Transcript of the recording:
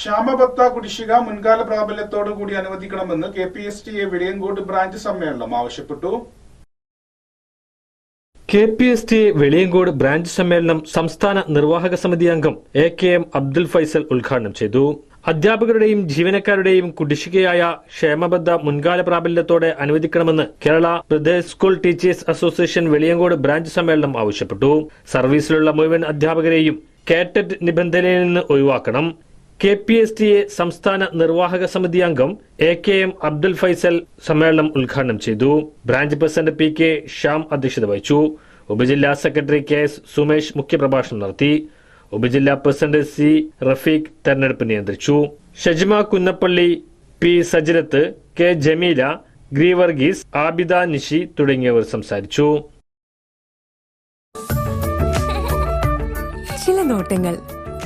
ക്ഷാമബത്ത കുടിശ്ശിക മുൻകാല പ്രാബല്യത്തോടു കൂടി അനുവദിക്കണമെന്ന് K P S T A Veliyankode branch സമ്മേളനം ആവശ്യപ്പെട്ടു. K P S T Veliyankode branch സമ്മേളനം സംസ്ഥാന നിർവാഹക സമിതി അംഗം A K M Abdul Faisal ഉദ്ഘാടനം ചെയ്തു. അധ്യാപകരുടെയും ജീവനക്കാരുടെയും കുടിശ്ശികയായ ക്ഷേമബദ്ധ മുൻകാല പ്രാബല്യത്തോടെ അനുവദിക്കണമെന്ന് Kerala Pradesh school teachers association Veliyankode branch സമ്മേളനം ആവശ്യപ്പെട്ടു. സർവീസിലുള്ള മുഴുവൻ അധ്യാപകരെയും കാറ്ററ്റ് നിബന്ധനയിൽ നിന്ന് ഒഴിവാക്കണം. K P S T A സംസ്ഥാന നിർവാഹക സമിതി അംഗം A K M Abdul Faisal സമ്മേളനം ഉദ്ഘാടനം ചെയ്തു. Branch president P K Shyam അധ്യക്ഷത വഹിച്ചു. ഉപജില്ലാ സെക്രട്ടറി കെ എസ് സുമേഷ് മുഖ്യപ്രഭാഷണം നടത്തി. ഉപജില്ലാ പ്രസിഡന്റ് സി റഫീഖ് തെരഞ്ഞെടുപ്പ് നിയന്ത്രിച്ചു. ഷജ്മ കുന്നപ്പള്ളി പി സജിരത്ത് കെ ജമീല ഗ്രീവർഗീസ് ആബിദ നിഷി തുടങ്ങിയവർ സംസാരിച്ചു. ചില നോട്ടങ്ങൾ.